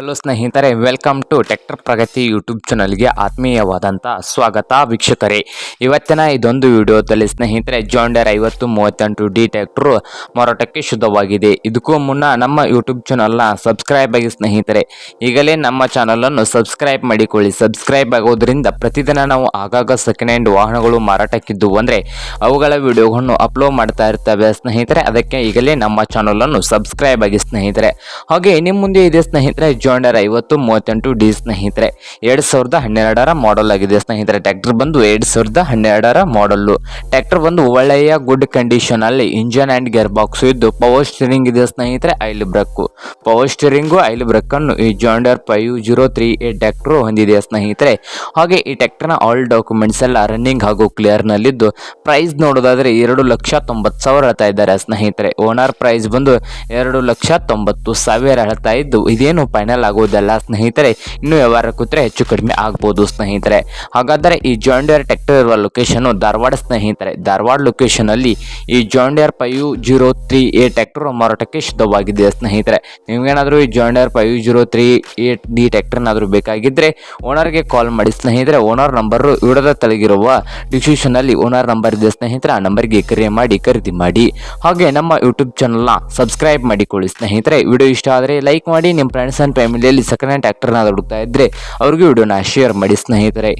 Hello ಸ್ನೇಹಿತರೆ welcome to tractor Pragati YouTube ಚಾನಲ್ಗೆ ಆತ್ಮೀಯವಾದಂಥ ಸ್ವಾಗತ ವೀಕ್ಷಕರೇ. ಇವತ್ತಿನ ಇದೊಂದು ವಿಡಿಯೋದಲ್ಲಿ ಸ್ನೇಹಿತರೆ ಜಾಂಡರ್ ಐವತ್ತು ಮೂವತ್ತೆಂಟು ಡಿ ಟ್ಯಾಕ್ಟ್ರು ಮಾರಾಟಕ್ಕೆ ಶುದ್ಧವಾಗಿದೆ. ಇದಕ್ಕೂ ಮುನ್ನ ನಮ್ಮ ಯೂಟ್ಯೂಬ್ ಚಾನಲ್ನ ಸಬ್ಸ್ಕ್ರೈಬ್ ಆಗಿ ಸ್ನೇಹಿತರೆ, ಈಗಲೇ ನಮ್ಮ ಚಾನಲನ್ನು ಸಬ್ಸ್ಕ್ರೈಬ್ ಮಾಡಿಕೊಳ್ಳಿ. ಸಬ್ಸ್ಕ್ರೈಬ್ ಆಗೋದ್ರಿಂದ ಪ್ರತಿದಿನ ನಾವು ಆಗಾಗ ಸೆಕೆಂಡ್ ಹ್ಯಾಂಡ್ ವಾಹನಗಳು ಮಾರಾಟಕ್ಕಿದ್ದು ಅಂದರೆ, ಅವುಗಳ ವಿಡಿಯೋಗಳನ್ನು ಅಪ್ಲೋಡ್ ಮಾಡ್ತಾ ಇರ್ತವೆ ಸ್ನೇಹಿತರೆ. ಅದಕ್ಕೆ ಈಗಲೇ ನಮ್ಮ ಚಾನಲನ್ನು ಸಬ್ಸ್ಕ್ರೈಬ್ ಆಗಿ ಸ್ನೇಹಿತರೆ. ಹಾಗೆ ನಿಮ್ಮ ಮುಂದೆ ಇದೆ ಸ್ನೇಹಿತರೆ ಜಾಂಡರ್ ಐವತ್ತು, ಮೂವತ್ತೆಂಟು ಡಿ ಸ್ನೇಹಿತರೆ. ಎರಡು ಸಾವಿರದ ಹನ್ನೆರಡರ ಮಾಡಲ್ ಆಗಿದೆ ಸ್ನೇಹಿತರೆ. ಟ್ರ್ಯಾಕ್ಟರ್ ಬಂದು ಎರಡು ಸಾವಿರದ ಹನ್ನೆರಡರ ಮಾಡಲ್ಲು ಟ್ರ್ಯಾಕ್ಟರ್ ಬಂದು ಒಳ್ಳೆಯ ಗುಡ್ ಕಂಡೀಷನ್ ಅಲ್ಲಿ ಇಂಜನ್ ಆ್ಯಂಡ್ ಗೇರ್ ಬಾಕ್ಸ್ ಇದ್ದು ಪವರ್ ಸ್ಟೀರಿಂಗ್ ಇದೆ ಸ್ನೇಹಿತರೆ, oil brake. Power steering oil brake ಅನ್ನು ಈ John Deere five zero three eight tractor ಹೊಂದಿದೆ ಸ್ನೇಹಿತರೆ. ಹಾಗೆ ಈ ಟ್ರ್ಯಾಕ್ಟರ್ನ ಆಲ್ ಡಾಕ್ಯುಮೆಂಟ್ಸ್ ಎಲ್ಲ ರನ್ನಿಂಗ್ ಹಾಗೂ ಕ್ಲಿಯರ್ನಲ್ಲಿದ್ದು ಪ್ರೈಸ್ ನೋಡೋದಾದರೆ ಎರಡು ಲಕ್ಷ ತೊಂಬತ್ತು ಸಾವಿರ ಹೇಳ್ತಾ ಇದ್ದಾರೆ ಸ್ನೇಹಿತರೆ. ಓನರ್ ಪ್ರೈಸ್ ಬಂದು ಎರಡು ಲಕ್ಷ ತೊಂಬತ್ತು ಸಾವಿರ ಹೇಳ್ತಾ ಇದ್ದು ಇದೇನು ಫೈನಲ್ ಆಗುವುದಲ್ಲ ಸ್ನೇಹಿತರೆ. ಇನ್ನು ವ್ಯವಹಾರ ಕೂತ್ರೆ ಹೆಚ್ಚು ಕಡಿಮೆ ಆಗ್ಬೋದು, ಸ್ನೇಹಿತರೆ. ಹಾಗಾದರೆ ಈ ಜಾಂಡಿಯರ್ ಟ್ರ್ಯಾಕ್ಟರ್ ಇರುವ ಲೊಕೇಶನ್ ಧಾರವಾಡ, ಸ್ನೇಹಿತರೆ. ಧಾರವಾಡ ಲೊಕೇಶನ್ ಅಲ್ಲಿ ಈ John Deere five zero three A tractor ಮಾರಾಟಕ್ಕೆ ಸಿದ್ಧವಾಗಿದೆ ಸ್ನೇಹಿತರೆ? ನಿಮ್ಗೇನಾದರೂ ಈ John Deere five zero three eight D ಟ್ರ್ಯಾಕ್ಟರ್ನಾದರೂ ಬೇಕಾಗಿದ್ದರೆ ಓನರ್ಗೆ ಕಾಲ್ ಮಾಡಿ, ಸ್ನೇಹಿತರೆ. ಓನರ್ ನಂಬರು ವಿಡದ ತಳಗಿರುವ ಡಿಸ್ಕ್ರಿಪ್ಷನ್ ಅಲ್ಲಿ ಓನರ್ ನಂಬರ್ ಇದೆ, ಸ್ನೇಹಿತರೆ. ಆ ನಂಬರ್ಗೆ ಕರೆ ಮಾಡಿ, ಖರೀದಿ ಮಾಡಿ. ಹಾಗೆ ನಮ್ಮ ಯೂಟ್ಯೂಬ್ ಚಾನಲ್ನ ಸಬ್ಸ್ಕ್ರೈಬ್ ಮಾಡಿಕೊಳ್ಳಿ, ಸ್ನೇಹಿತರೆ. ವಿಡಿಯೋ ಇಷ್ಟ ಆದರೆ ಲೈಕ್ ಮಾಡಿ ನಿಮ್ಮ ಫ್ರೆಂಡ್ಸ್ ಆ್ಯಂಡ್ ಫ್ಯಾಮಿಲಿಯಲ್ಲಿ ಸೆಕೆಂಡ್ ಹ್ಯಾಂಡ್ ಟ್ರ್ಯಾಕ್ಟರ್ನ ಹುಡುಕ್ತಾ ಇದ್ದರೆ ಅವ್ರಿಗೂ ವಿಡಿಯೋನ ಶೇರ್ ಮಾಡಿ ಸ್ನೇಹಿತರೆ.